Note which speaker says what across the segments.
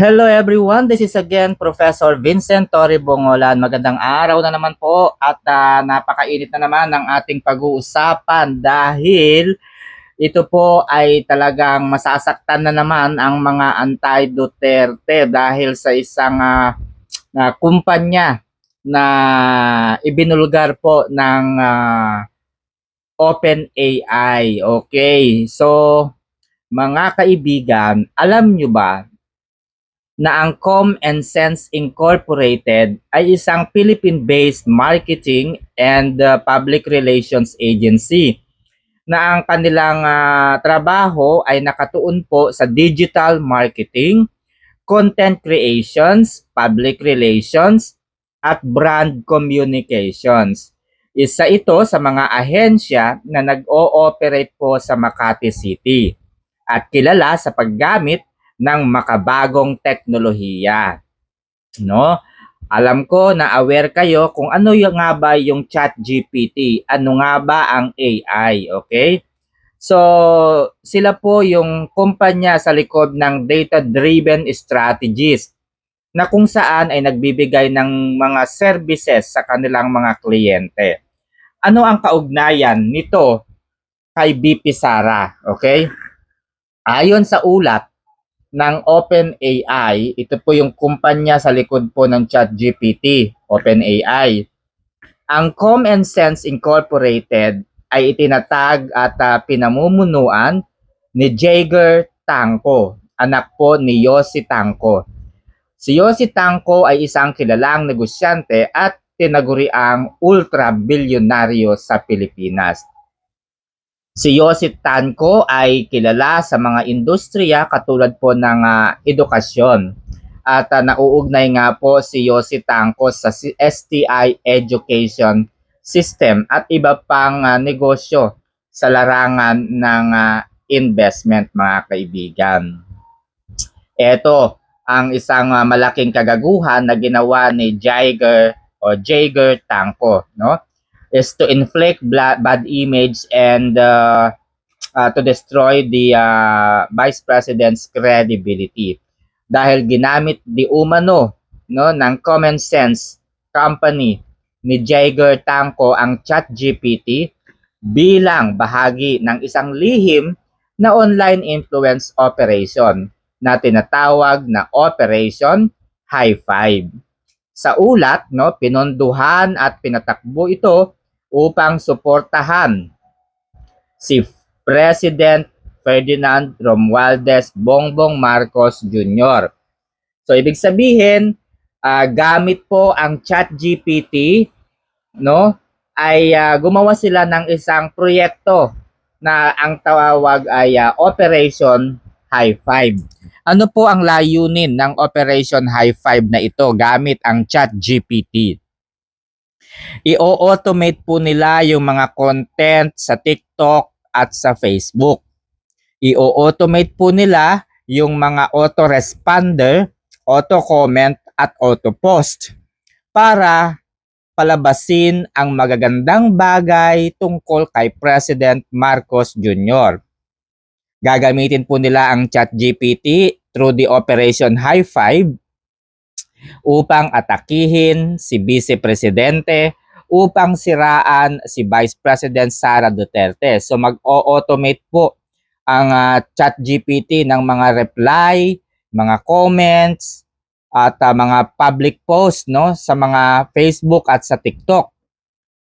Speaker 1: Hello everyone, this is again Professor Vincent Torre Bongolan. Magandang araw na naman po at ah, napakainit na naman ng ating pag-uusapan dahil ito po ay talagang masasaktan na naman ang mga anti-Duterte dahil sa isang ah, na kumpanya na ibinulgar po ng ah, OpenAI. Okay, so mga kaibigan, alam nyo ba na ang Com and Sense Incorporated ay isang Philippine-based marketing and uh, public relations agency na ang kanilang ah, trabaho ay nakatuon po sa digital marketing, content creations, public relations, at brand communications. Isa ito sa mga ahensya na nag-ooperate po sa Makati City at kilala sa paggamit ng makabagong teknolohiya. No? Alam ko na aware kayo kung ano yung nga ba yung chat GPT, ano nga ba ang AI, okay? So, sila po yung kumpanya sa likod ng data-driven strategies na kung saan ay nagbibigay ng mga services sa kanilang mga kliyente. Ano ang kaugnayan nito kay BP Sara, okay? Ayon sa ulat, ng OpenAI, ito po yung kumpanya sa likod po ng ChatGPT, OpenAI. Ang Com and Sense Incorporated ay itinatag at ah, pinamumunuan ni Jager Tangko, anak po ni Yossi Tangko. Si Yossi Tangko ay isang kilalang negosyante at tinaguriang ultra-bilyonaryo sa Pilipinas. Si Yosit Tanco ay kilala sa mga industriya katulad po ng ah, edukasyon. At ah, nauugnay nga po si Yosit Tanco sa STI Education System at iba pang ah, negosyo sa larangan ng ah, investment mga kaibigan. Ito ang isang ah, malaking kagaguhan na ginawa ni Jager o Jager Tanco, no? Is to inflict bad image and uh, uh, to destroy the uh, vice president's credibility dahil ginamit di umano no ng common sense company ni Jager Tangko ang ChatGPT bilang bahagi ng isang lihim na online influence operation na tinatawag na Operation High Five. Sa ulat, no, pinonduhan at pinatakbo ito upang suportahan si President Ferdinand Romualdez Bongbong Marcos Jr. So ibig sabihin, ah, gamit po ang ChatGPT, no? Ay ah, gumawa sila ng isang proyekto na ang tawag ay ah, Operation High Five. Ano po ang layunin ng Operation High Five na ito gamit ang ChatGPT? I-automate po nila yung mga content sa TikTok at sa Facebook. I-automate po nila yung mga autoresponder, auto-comment at auto-post para palabasin ang magagandang bagay tungkol kay President Marcos Jr. Gagamitin po nila ang ChatGPT through the Operation High Five upang atakihin si Vice Presidente upang siraan si Vice President Sara Duterte. So mag-automate po ang ah, ChatGPT ng mga reply, mga comments at ah, mga public post no sa mga Facebook at sa TikTok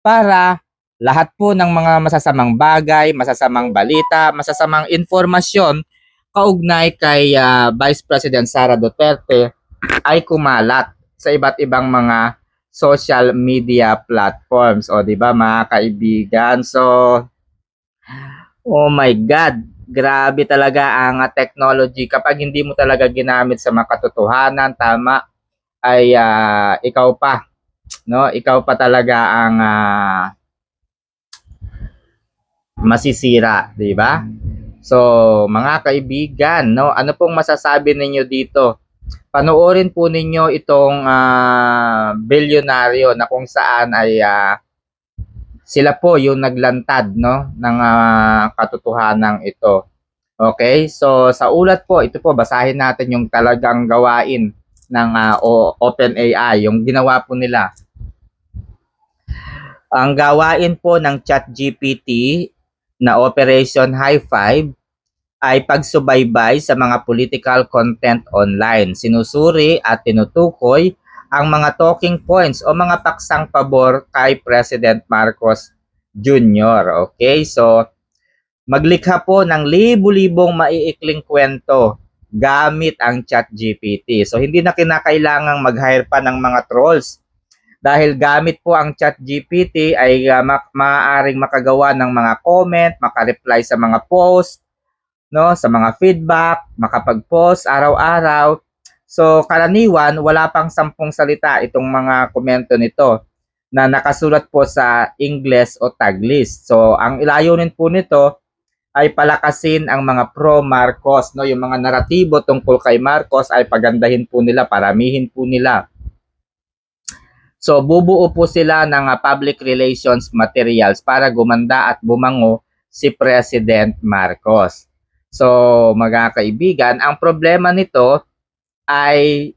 Speaker 1: para lahat po ng mga masasamang bagay, masasamang balita, masasamang informasyon kaugnay kay ah, Vice President Sara Duterte ay kumalat sa iba't ibang mga social media platforms. O, di ba mga kaibigan? So, oh my God, grabe talaga ang ah, technology. Kapag hindi mo talaga ginamit sa makatotohanan, tama, ay ah, ikaw pa. No? Ikaw pa talaga ang ah, masisira, di ba? So, mga kaibigan, no, ano pong masasabi ninyo dito? Panoorin po ninyo itong ah, bilyonaryo na kung saan ay ah, sila po yung naglantad no ng ah, katotohanan ito. Okay? So sa ulat po, ito po basahin natin yung talagang gawain ng o- OpenAI, yung ginawa po nila. Ang gawain po ng ChatGPT na Operation High Five ay pagsubaybay sa mga political content online. Sinusuri at tinutukoy ang mga talking points o mga paksang pabor kay President Marcos Jr. Okay, so maglikha po ng libu-libong maiikling kwento gamit ang chat GPT. So hindi na kinakailangang mag-hire pa ng mga trolls dahil gamit po ang chat GPT ay uh, ma- maaaring makagawa ng mga comment, makareply sa mga post, no, sa mga feedback, makapag-post araw-araw. So karaniwan wala pang sampung salita itong mga komento nito na nakasulat po sa English o Taglish. So ang ilayunin po nito ay palakasin ang mga pro Marcos, no, yung mga naratibo tungkol kay Marcos ay pagandahin po nila, paramihin po nila. So bubuo po sila ng uh, public relations materials para gumanda at bumango si President Marcos. So mga kaibigan, ang problema nito ay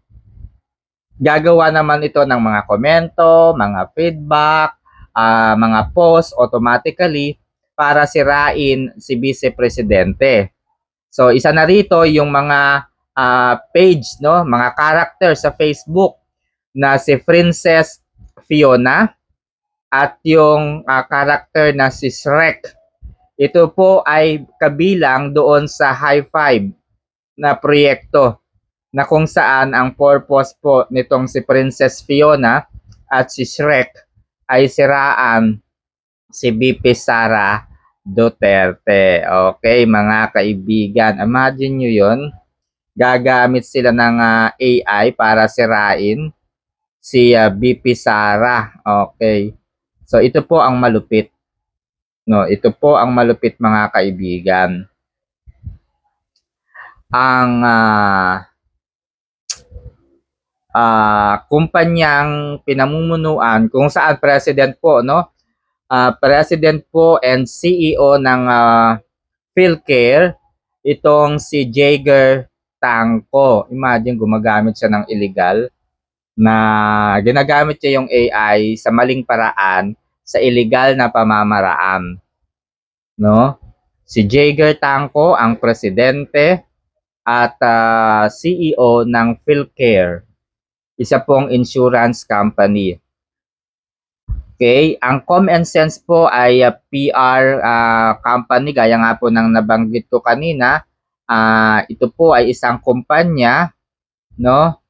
Speaker 1: gagawa naman ito ng mga komento, mga feedback, uh, mga post automatically para sirain si Vice Presidente. So isa na rito yung mga uh, page, no, mga character sa Facebook na si Princess Fiona at yung uh, character na si Shrek. Ito po ay kabilang doon sa High Five na proyekto na kung saan ang purpose po nitong si Princess Fiona at si Shrek ay siraan si BP Sara Duterte. Okay, mga kaibigan, imagine nyo yon gagamit sila ng uh, AI para sirain si uh, BP Sara. Okay. So ito po ang malupit. No, ito po ang malupit mga kaibigan. Ang uh, uh, kumpanyang pinamumunuan kung saan president po, no? Uh, president po and CEO ng uh, PhilCare itong si Jager Tangko. Imagine gumagamit siya ng illegal na ginagamit niya yung AI sa maling paraan sa illegal na pamamaraan. No? Si Jager Tangko ang presidente at uh, CEO ng PhilCare, isa pong insurance company. Okay, ang Com and Sense po ay uh, PR uh, company gaya nga po ng nabanggit ko kanina. Uh, ito po ay isang kumpanya, no?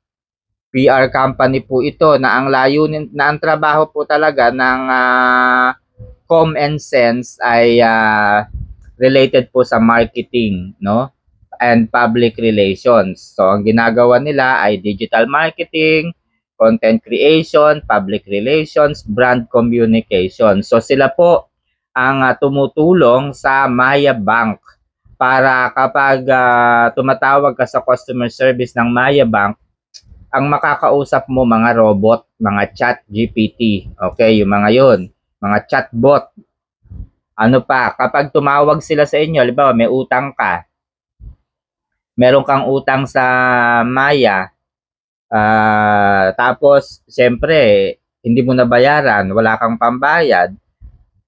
Speaker 1: PR company po ito na ang layunin na ang trabaho po talaga ng uh, Com and Sense ay uh, related po sa marketing, no? And public relations. So ang ginagawa nila ay digital marketing, content creation, public relations, brand communication. So sila po ang uh, tumutulong sa Maya Bank para kapag uh, tumatawag ka sa customer service ng Maya Bank, ang makakausap mo mga robot, mga chat GPT. Okay, yung mga yon, mga chatbot. Ano pa, kapag tumawag sila sa inyo, halimbawa may utang ka, meron kang utang sa Maya, Uh, tapos, siyempre, hindi mo nabayaran, wala kang pambayad,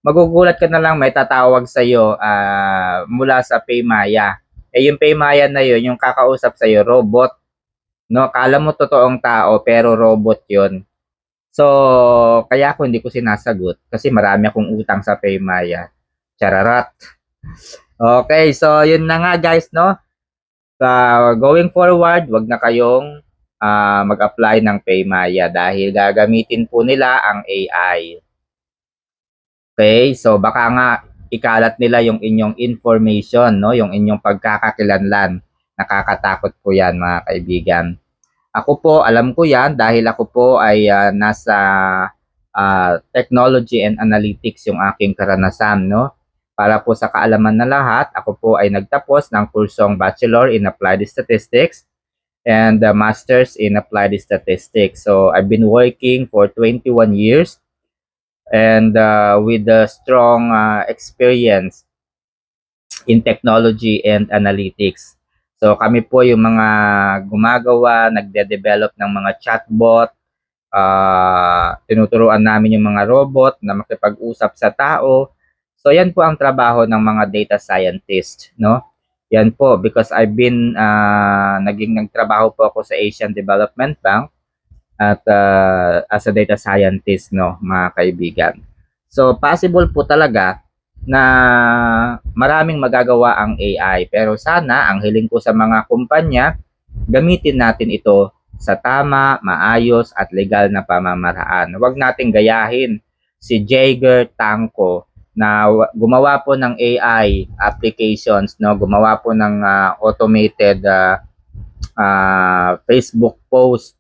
Speaker 1: magugulat ka na lang may tatawag sa iyo uh, mula sa Paymaya. Eh yung Paymaya na yun, yung kakausap sa iyo, robot. No, kala mo totoong tao pero robot 'yon. So, kaya ako hindi ko sinasagot kasi marami akong utang sa Paymaya. Chararat. Okay, so yun na nga guys, no? So, going forward, wag na kayong uh, mag-apply ng Paymaya dahil gagamitin po nila ang AI. Okay, so baka nga ikalat nila yung inyong information, no? yung inyong pagkakakilanlan. Nakakatakot po yan mga kaibigan. Ako po, alam ko yan dahil ako po ay uh, nasa uh, technology and analytics yung aking karanasan. No? Para po sa kaalaman na lahat, ako po ay nagtapos ng kursong Bachelor in Applied Statistics and the master's in applied statistics. So I've been working for 21 years and uh, with a strong uh, experience in technology and analytics. So kami po yung mga gumagawa, nagde-develop ng mga chatbot, ah tinuturuan namin yung mga robot na makipag-usap sa tao. So yan po ang trabaho ng mga data scientist, no? Yan po because I've been ah, naging nagtrabaho po ako sa Asian Development Bank at ah, as a data scientist, no, mga kaibigan. So possible po talaga na maraming magagawa ang AI. Pero sana, ang hiling ko sa mga kumpanya, gamitin natin ito sa tama, maayos at legal na pamamaraan. Huwag nating gayahin si Jaeger Tanko na wa- gumawa po ng AI applications, no? gumawa po ng ah, automated ah, ah, Facebook post,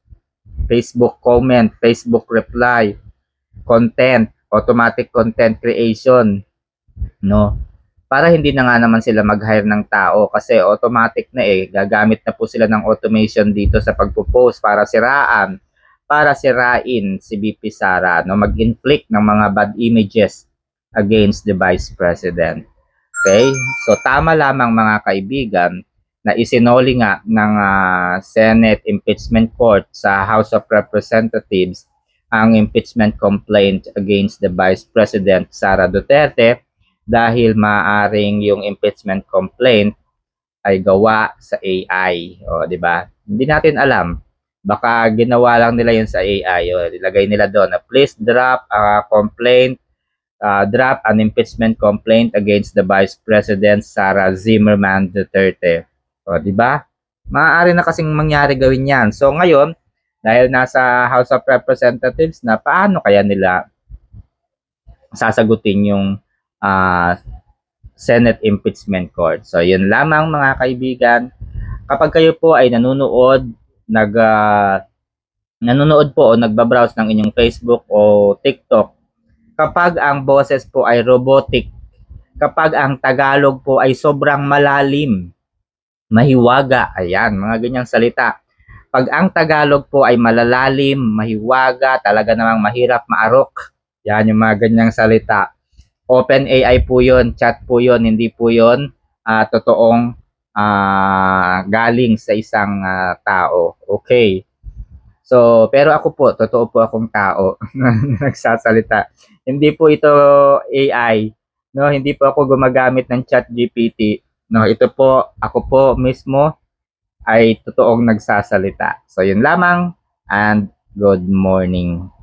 Speaker 1: Facebook comment, Facebook reply, content, automatic content creation, no? Para hindi na nga naman sila mag-hire ng tao kasi automatic na eh, gagamit na po sila ng automation dito sa pagpo-post para siraan, para sirain si VP Sara, no? Mag-inflict ng mga bad images against the Vice President. Okay? So tama lamang mga kaibigan na isinoli nga ng ah, Senate Impeachment Court sa House of Representatives ang impeachment complaint against the Vice President Sara Duterte dahil maaring yung impeachment complaint ay gawa sa AI, o di ba? Hindi natin alam. Baka ginawa lang nila yun sa AI, o ilagay nila doon na please drop a complaint uh, drop an impeachment complaint against the Vice President Sara Zimmerman Duterte. O, di ba? Maaari na kasing mangyari gawin yan. So, ngayon, dahil nasa House of Representatives na, paano kaya nila sasagutin yung ah, Senate Impeachment Court? So, yun lamang mga kaibigan. Kapag kayo po ay nanonood, nag, ah, nanonood po o nagbabrowse ng inyong Facebook o TikTok, kapag ang boses po ay robotic, kapag ang Tagalog po ay sobrang malalim, mahiwaga, ayan, mga ganyang salita. Pag ang Tagalog po ay malalalim, mahiwaga, talaga namang mahirap maarok, yan yung mga ganyang salita. Open AI po yun, chat po yun, hindi po yun ah, totoong ah, galing sa isang ah, tao. Okay. So, pero ako po, totoo po akong tao na nagsasalita. Hindi po ito AI. No, hindi po ako gumagamit ng chat GPT. No, ito po, ako po mismo ay totoong nagsasalita. So, yun lamang and good morning.